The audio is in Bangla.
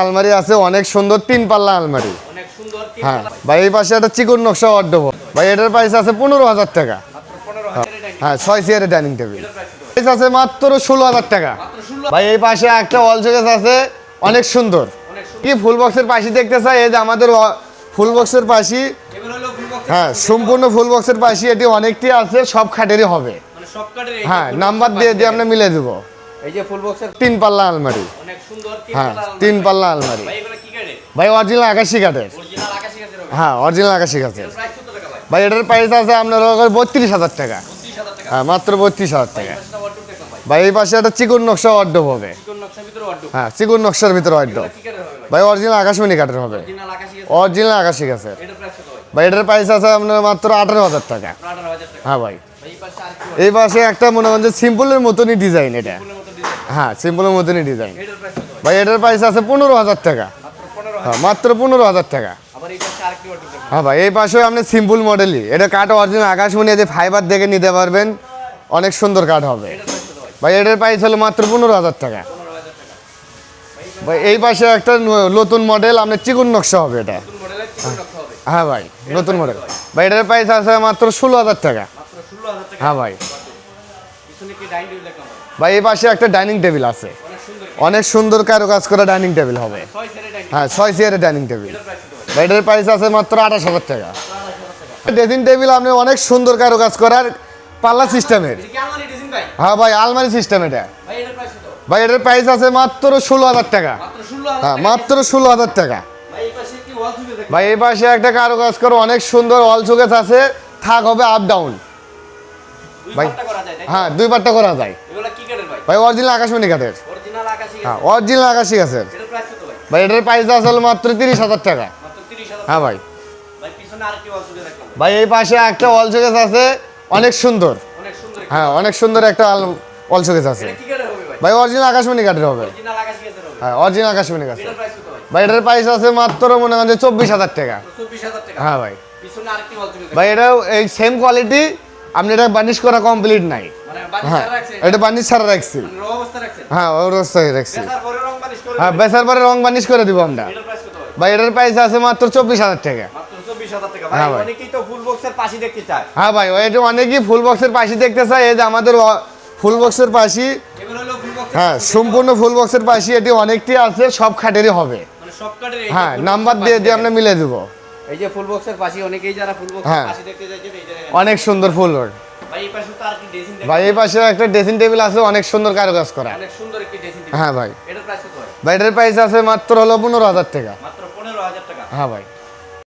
আলমারি আছে অনেক সুন্দর তিন পাল্লা আলমারি। হ্যাঁ ভাই এই পাশে একটা চিকন নকশা অর্ডব ভাই এটার প্রাইস আছে পনেরো হাজার টাকা। হ্যাঁ ছয় চেয়ারের ডাইনিং টেবিল প্রাইস আছে মাত্র ষোলো হাজার টাকা। ভাই এই পাশে একটা ওয়াল শোকেস আছে অনেক সুন্দর। কি ফুল বক্সের পাশি দেখতে চাই? এই যে আমাদের ফুল বক্সের পাশি। হ্যাঁ সম্পূর্ণ ফুল বক্সের পাশি এটি অনেকটি আছে সব খাটেরই হবে। মানে হ্যাঁ নাম্বার দিয়ে দিয়ে আমরা মিলে দেবো। এই যে ফুল বক্সের তিন পাল্লা আলমারি। অনেক সুন্দর হ্যাঁ তিন পাল্লা আলমারি। ভাই এগুলো কি কাঠের? ভাই অরিজিনাল আকাশি কাঠের। হ্যাঁ অরিজিনাল আকাশি কাঠের। প্রাইস কত টাকা ভাই? এটার প্রাইস আছে আপনার বত্রিশ হাজার টাকা। হ্যাঁ মাত্র বত্রিশ হাজার টাকা। ভাই। এই পাশে একটা চিকন নকশা অর্ডব হবে। চিকন নকশার ভিতরে ওয়ার্ডরোব হ্যাঁ চিকন নকশার ভিতরে অর্ডব ভাই? অরিজিনাল আকাশমণি কাঠের হবে। অরিজিনাল আকাশি গাছের ভাই? এটার প্রাইস আছে আপনার মাত্র আঠারো হাজার টাকা। হ্যাঁ ভাই। এই পাশে একটা মনে করেন যে সিম্পলের মতনই ডিজাইন এটা। হ্যাঁ সিম্পলের মতনই ডিজাইন ভাই এটার প্রাইস আছে পনেরো হাজার টাকা। হ্যাঁ মাত্র পনেরো হাজার টাকা। পাশে হ্যাঁ ভাই এই পাশেও আপনি সিম্পল মডেলই এটা কাঠ অরিজিনাল আকাশমণি যে ফাইবার দেখে নিতে পারবেন। অনেক সুন্দর কাঠ হবে। ভাই এটার প্রাইস হলো মাত্র পনেরো হাজার টাকা। 15000 ভাই এই পাশে একটা নতুন মডেল আপনার চিকন নকশা হবে এটা। হবে। হ্যাঁ ভাই নতুন মডেল ভাই এটার প্রাইস আছে মাত্র ষোলো হাজার টাকা। মাত্র 16000 টাকা। হ্যাঁ ভাই। ভাই এই পাশে একটা ডাইনিং টেবিল আছে। অনেক সুন্দর কারও কাজ করা ডাইনিং টেবিল হবে। হ্যাঁ ছয় চেয়ারের ডাইনিং টেবিল। এটার প্রাইস আছে মাত্র আঠাশ হাজার টাকা। 18000 ড্রেসিং টেবিল আপনি অনেক সুন্দর কারও কাজ করার পাল্লা সিস্টেমের হ্যাঁ ভাই আলমারি সিস্টেম এটা। ভাই এটার প্রাইস আছে মাত্র ষোলো হাজার টাকা। হ্যাঁ মাত্র ষোলো হাজার টাকা। ভাই এই পাশে একটা কারও কাজ করে অনেক সুন্দর অল চোখেস আছে। থাক হবে আপ ডাউন ভাই। হ্যাঁ দুই পাট্টা করা যায়। এগুলা কি কাঠের ভাই? ভাই অরিজিনাল আকাশমণি কাঠের। অরিজিনাল আকাশি হ্যাঁ অরিজিনাল আকাশি গাছের এটার প্রাইস কত ভাই? ভাই এটার প্রাইস আছে হলো মাত্র তিরিশ হাজার টাকা। মাত্র 30000 হ্যাঁ ভাই। ভাই এই পাশে একটা অল চোখেস আছে। অনেক সুন্দর। অনেক সুন্দর হ্যাঁ অনেক সুন্দর একটা অল চোখেস আছে। এটা কি কাঠের হবে ভাই? ভাই অরিজিনাল আকাশমণি কাঠের হবে। অরিজিনাল আকাশি গাছের হবে। হ্যাঁ অরিজিনাল আকাশমণি কত ভাই? ভাই এটার প্রাইস আছে মাত্র মনে করেন যে চব্বিশ হাজার টাকা। 24000 টাকা। হ্যাঁ ভাই। ভাই এটাও এই সেম কোয়ালিটি আপনি এটা বার্নিশ করা কমপ্লিট নাই। মানে হ্যাঁ এটা বার্নিশ ছাড়া রাখছি। মানে হ্যাঁ ওর অবস্থায় রাখছি। বেচার পরে রং বানিশ হ্যাঁ দিবেন। বেচার পরে রং বার্নিশ করে দিব আমরা। ভাই এটার প্রাইস আছে মাত্র চব্বিশ হাজার টাকা। মাত্র 24000 টাকা। হ্যাঁ ভাই হ্যাঁ ভাই এটা অনেকেই ফুল বক্সের পাশি দেখতে চায়। এই যে আমাদের ফুল বক্সের পাশি। হ্যাঁ সম্পূর্ণ ফুল বক্সের পাশি এটি অনেকটি আছে সব খাটেরই হবে। মানে হ্যাঁ নাম্বার দিয়ে দিয়ে আমরা মিলে দেবো। এই যে ফুল বক্সের পাশে অনেকেই যারা ফুল বক্সের হ্যাঁ। পাশে দেখতে যাচ্ছেন এই জায়গায় অনেক সুন্দর ফুল ভাই এই পাশে তো আর কি ড্রেসিং ভাই এই পাশে একটা ড্রেসিং টেবিল আছে অনেক সুন্দর কারুকাজ করা। অনেক সুন্দর একটি ড্রেসিং হ্যাঁ ভাই। এটার প্রাইস কত ভাই এটার প্রাইস আছে মাত্র হলো পনেরো হাজার টাকা। মাত্র 15000 টাকা। হ্যাঁ ভাই।